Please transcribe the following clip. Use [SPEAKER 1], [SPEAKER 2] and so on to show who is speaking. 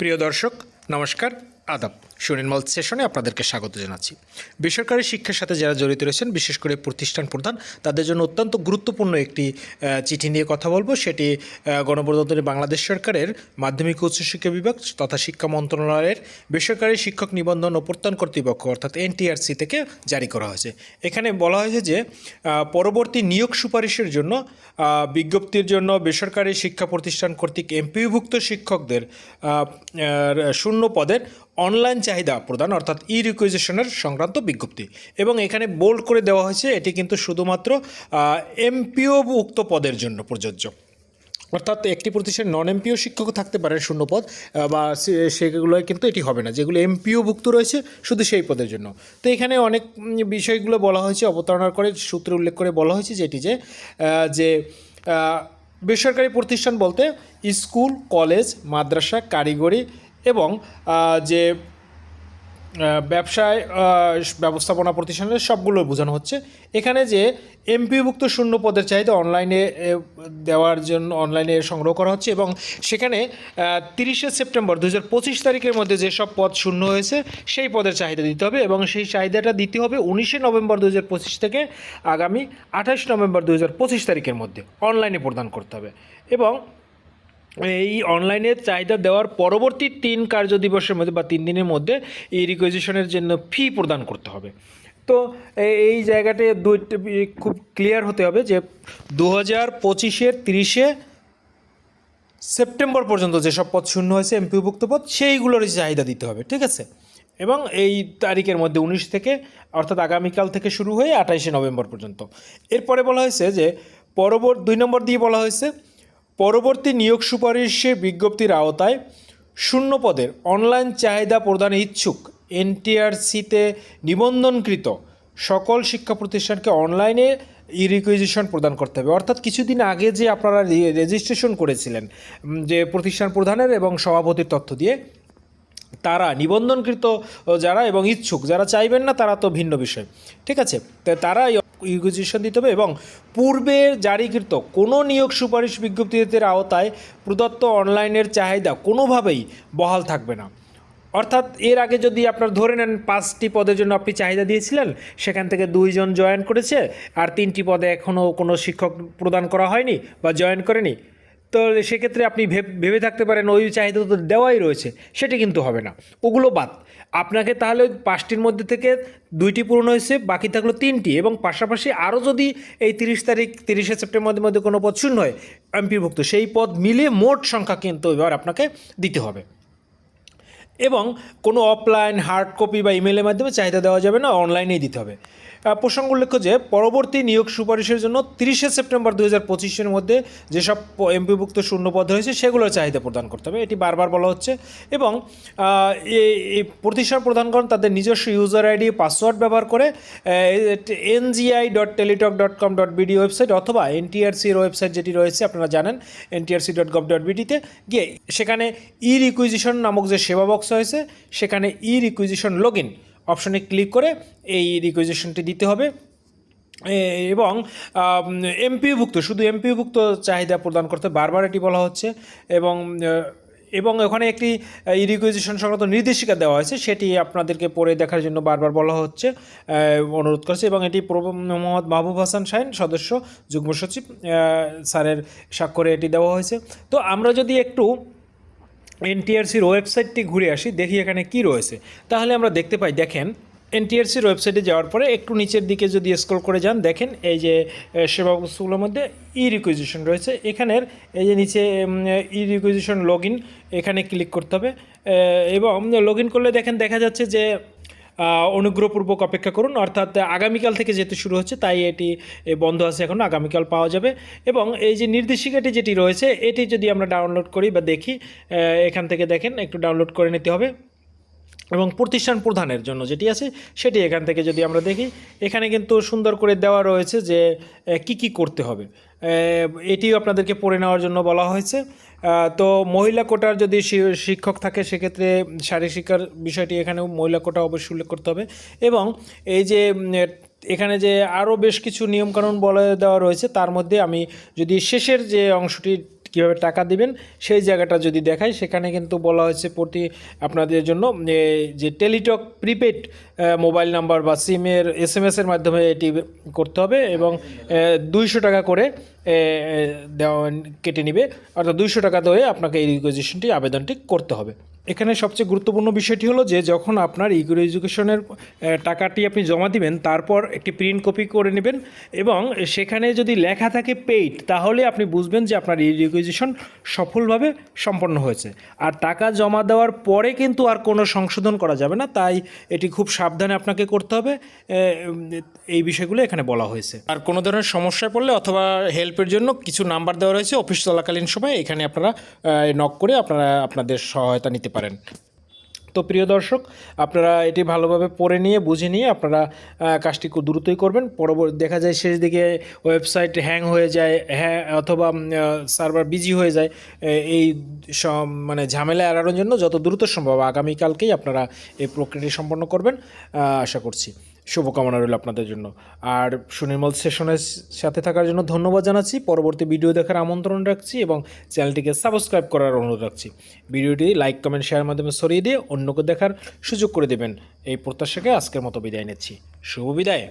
[SPEAKER 1] প্রিয় দর্শক নমস্কার। আদাব। সুনির্মল সেশনে আপনাদেরকে স্বাগত জানাচ্ছি। বেসরকারি শিক্ষার সাথে যারা জড়িত রয়েছেন, বিশেষ করে প্রতিষ্ঠান প্রধান, তাদের জন্য অত্যন্ত গুরুত্বপূর্ণ একটি চিঠি নিয়ে কথা বলব। সেটি গণপ্রজাতন্ত্রী বাংলাদেশ সরকারের মাধ্যমিক উচ্চশিক্ষা বিভাগ তথা শিক্ষা মন্ত্রণালয়ের বেসরকারি শিক্ষক নিবন্ধন ও প্রত্যয়ন কর্তৃপক্ষ, অর্থাৎ এনটিআরসি থেকে জারি করা হয়েছে। এখানে বলা হয়েছে যে পরবর্তী নিয়োগ সুপারিশের জন্য বিজ্ঞপ্তির জন্য বেসরকারি শিক্ষা প্রতিষ্ঠান কর্তৃক এমপিভুক্ত শিক্ষকদের শূন্য পদের অনলাইন চাহিদা প্রদান, অর্থাৎ ই রিকুইজিশনের সংক্রান্ত বিজ্ঞপ্তি। এবং এখানে বোল্ড করে দেওয়া হয়েছে, এটি কিন্তু শুধুমাত্র এমপিও উক্ত পদের জন্য প্রযোজ্য। অর্থাৎ একটি প্রতিষ্ঠানে নন এমপিও শিক্ষকও থাকতে পারে শূন্য পদ বা সেগুলোয় কিন্তু এটি হবে না। যেগুলো এমপিও ভুক্ত রয়েছে, শুধু সেই পদের জন্য। তো এখানে অনেক বিষয়গুলো বলা হয়েছে, অবতারণার করে, সূত্রে উল্লেখ করে বলা হয়েছে যেটি যে যে বেসরকারি প্রতিষ্ঠান বলতে স্কুল, কলেজ, মাদ্রাসা, কারিগরি এবং যে ব্যবসায় ব্যবস্থাপনা প্রতিষ্ঠানের সবগুলো বোঝানো হচ্ছে। এখানে যে এমপিভুক্ত শূন্য পদের চাহিদা অনলাইনে দেওয়ার জন্য, অনলাইনে সংগ্রহ করা হচ্ছে এবং সেখানে তিরিশে সেপ্টেম্বর দু তারিখের মধ্যে যেসব পদ শূন্য হয়েছে, সেই পদের চাহিদা দিতে হবে এবং সেই চাহিদাটা দিতে হবে উনিশে নভেম্বর দু থেকে আগামী আঠাশ নভেম্বর দু তারিখের মধ্যে। অনলাইনে প্রদান করতে হবে এবং এই অনলাইনে চাহিদা দেওয়ার পরবর্তী তিন কার্য দিবসের মধ্যে বা তিন দিনের মধ্যে এই রিকুইজিশনের জন্য ফি প্রদান করতে হবে। তো এই জায়গাতে দুইটা খুব ক্লিয়ার হতে হবে যে দু হাজার পঁচিশের তিরিশে সেপ্টেম্বর পর্যন্ত যেসব পদ শূন্য হয়েছে এমপিভুক্ত পদ, সেইগুলোর চাহিদা দিতে হবে, ঠিক আছে? এবং এই তারিখের মধ্যে উনিশ থেকে, অর্থাৎ আগামীকাল থেকে শুরু হয়ে আঠাইশে নভেম্বর পর্যন্ত। এরপরে বলা হয়েছে যে পরবর্তী দুই নম্বর দিয়ে বলা হয়েছে পরবর্তী নিয়োগ সুপারিশে বিজ্ঞপ্তির আওতায় শূন্য পদের অনলাইন চাহিদা প্রদানে ইচ্ছুক এনটিআরসিতে নিবন্ধনকৃত সকল শিক্ষা প্রতিষ্ঠানকে অনলাইনে ই রিকুইজিশন প্রদান করতে হবে। অর্থাৎ কিছুদিন আগে যে আপনারা রেজিস্ট্রেশন করেছিলেন যে প্রতিষ্ঠান প্রধানের এবং সভাপতির তথ্য দিয়ে, তারা নিবন্ধনকৃত যারা এবং ইচ্ছুক, যারা চাইবেন না তারা তো ভিন্ন বিষয়। ঠিক আছে? তারা ইউজিশন দিতে হবে এবং পূর্বে জারিকৃত কোনো নিয়োগ সুপারিশ বিজ্ঞপ্তিদের আওতায় প্রদত্ত অনলাইনের চাহিদা কোনোভাবেই বহাল থাকবে না। অর্থাৎ এর আগে যদি আপনার ধরে নেন পাঁচটি পদের জন্য আপনি চাহিদা দিয়েছিলেন, সেখান থেকে দুইজন জয়েন করেছে আর তিনটি পদে এখনও কোনো শিক্ষক প্রদান করা হয়নি বা জয়েন করেনি তো সেক্ষেত্রে আপনি ভেব- থাকতে পারেন ওই চাহিদা তো দেওয়াই রয়েছে, সেটি কিন্তু হবে না। ওগুলো বাদ। আপনাকে তাহলে পাঁচটির মধ্যে থেকে দুইটি পূরণ হয়েছে, বাকি থাকল তিনটি এবং পাশাপাশি আরও যদি এই তিরিশ তারিখ, তিরিশে সেপ্টেম্বরের মধ্যে কোনো পদ শূন্য হয়, এমপিভুক্ত, সেই পদ মিলিয়ে মোট সংখ্যা কিন্তু এবার আপনাকে দিতে হবে। এবং কোনো অফলাইন হার্ড কপি বা ইমেলের মাধ্যমে চাহিদা দেওয়া যাবে না অনলাইনেই দিতে হবে। প্রসঙ্গ উল্লেখ্য যে পরবর্তী নিয়োগ সুপারিশের জন্য তিরিশে সেপ্টেম্বর দু হাজার পঁচিশের মধ্যে যেসব এমপিভুক্ত শূন্য পদ হয়েছে সেগুলোর চাহিদা প্রদান করতে হবে। এটি বারবার বলা হচ্ছে এবং এই- প্রতিষ্ঠান প্রদানগণ তাদের নিজস্ব ইউজার আইডি পাসওয়ার্ড ব্যবহার করে NGI dot Teletalk dot com dot BD website অথবা এনটিআরসির ওয়েবসাইট যেটি রয়েছে, আপনারা জানেন এনটিআরসি ডট গভ ডট বিডিতে গিয়ে সেখানে ই রিকুইজিশন নামক যে সেবা বক্স হয়েছে সেখানে ই রিকুইজিশন লগ ইন অপশনে ক্লিক করে এই রিকুইজিশনটি দিতে হবে। এবং এমপিভুক্ত শুধু এমপিভুক্ত চাহিদা প্রদান করতে বারবার এটি বলা হচ্ছে এবং এবং ওখানে একটি ই সংক্রান্ত নির্দেশিকা দেওয়া হয়েছে, সেটি আপনাদেরকে পড়ে দেখার জন্য বারবার বলা হচ্ছে অনুরোধ করছে এবং এটি মোহাম্মদ মাহবুব হাসান শাহিন, সদস্য, যুগ্ম সচিব স্যারের স্বাক্ষরে এটি দেওয়া হয়েছে। তো আমরা যদি একটু এনটিআরসির ওয়েবসাইটটি ঘুরে আসি, দেখি এখানে কি রয়েছে। তাহলে আমরা দেখতে পাই, দেখেন, এনটিআরসির ওয়েবসাইটে যাওয়ার পরে একটু নিচের দিকে যদি স্ক্রল করে যান, দেখেন এই যে সেবা বস্তুগুলোর মধ্যে ই রিকুইজিশন রয়েছে। এখানের এই যে নিচে ই রিকুইজিশন লগ এখানে ক্লিক করতে হবে। এবং লগ করলে দেখেন দেখা যাচ্ছে যে অনুগ্রহপূর্বক অপেক্ষা করুন। অর্থাৎ আগামীকাল থেকে যেতে শুরু হচ্ছে, তাই এটি বন্ধ আছে এখন, আগামীকাল পাওয়া যাবে। এবং এই যে নির্দেশিকাটি যেটি রয়েছে, এটি যদি আমরা ডাউনলোড করি বা দেখি এখান থেকে দেখেন, একটু ডাউনলোড করে নিতে হবে। এবং প্রতিষ্ঠান প্রধানের জন্য যেটি আছে, সেটি এখান থেকে যদি আমরা দেখি, এখানে কিন্তু সুন্দর করে দেওয়া রয়েছে যে কি কি করতে হবে। এটিও আপনাদেরকে পড়ে নেওয়ার জন্য বলা হয়েছে। তো মহিলা কোটার যদি শিক্ষক থাকে, সেক্ষেত্রে শারীরিক শিক্ষার বিষয়টি এখানেও মহিলা কোটা অবশ্যই উল্লেখ করতে হবে। এবং এই যে এখানে যে আরও বেশ কিছু নিয়মকানুন বলে দেওয়া রয়েছে, তার মধ্যে আমি যদি শেষের যে অংশটি কীভাবে টাকা দিবেন, সেই জায়গাটা যদি দেখাই, সেখানে কিন্তু বলা হয়েছে প্রতি আপনাদের জন্য যে টেলিটক প্রিপেড মোবাইল নাম্বার বা সিমের এস এসের মাধ্যমে এটি করতে হবে এবং দুইশো টাকা করে দেওয়া কেটে নিবে। অর্থাৎ দুইশো টাকা দিয়ে আপনাকে এই রিকোয়েশনটি আবেদনটি করতে হবে। এখানে সবচেয়ে গুরুত্বপূর্ণ বিষয়টি হলো যে, যখন আপনার ইগোর এডুকেশনের টাকাটি আপনি জমা দিবেন, তারপর একটি প্রিন্ট কপি করে নেবেন এবং সেখানে যদি লেখা থাকে পেইড তাহলে আপনি বুঝবেন যে আপনার এই রিকুইজিশন সফলভাবে সম্পন্ন হয়েছে। আর টাকা জমা দেওয়ার পরে কিন্তু আর কোনো সংশোধন করা যাবে না, তাই এটি খুব সাবধানে আপনাকে করতে হবে। এই বিষয়গুলো এখানে বলা হয়েছে। আর কোনো ধরনের সমস্যায় পড়লে অথবা হেল্পের জন্য কিছু নাম্বার দেওয়া রয়েছে অফিস চলাকালীন সময়, এখানে আপনারা নক করে আপনারা আপনাদের সহায়তা নিতে পারেন। তো প্রিয় দর্শক, আপনারা এটি ভালোভাবে পড়ে নিয়ে, বুঝে নিয়ে আপনারা কাজটি খুব দ্রুতই করবেন। পরবর্তী দেখা যায় শেষ দিকে ওয়েবসাইট হ্যাং হয়ে যায় হ্যাঁ অথবা সার্ভার বিজি হয়ে যায় এই মানে ঝামেলা এড়ানোর জন্য যত দ্রুত সম্ভব আগামীকালকেই আপনারা এই প্রক্রিয়াটি সম্পন্ন করবেন আশা করছি। শুভকামনা রইল আপনাদের জন্য। আর সুনির্মল সেশনের সাথে থাকার জন্য ধন্যবাদ জানাচ্ছি। পরবর্তী ভিডিও দেখার আমন্ত্রণ রাখছি এবং চ্যানেলটিকে সাবস্ক্রাইব করার অনুরোধ রাখছি। ভিডিওটি লাইক, কমেন্ট, শেয়ার মাধ্যমে সরিয়ে দিয়ে অন্যকে দেখার সুযোগ করে দেবেন। এই প্রত্যাশাকে আজকের মতো বিদায় নিচ্ছি। শুভ বিদায়।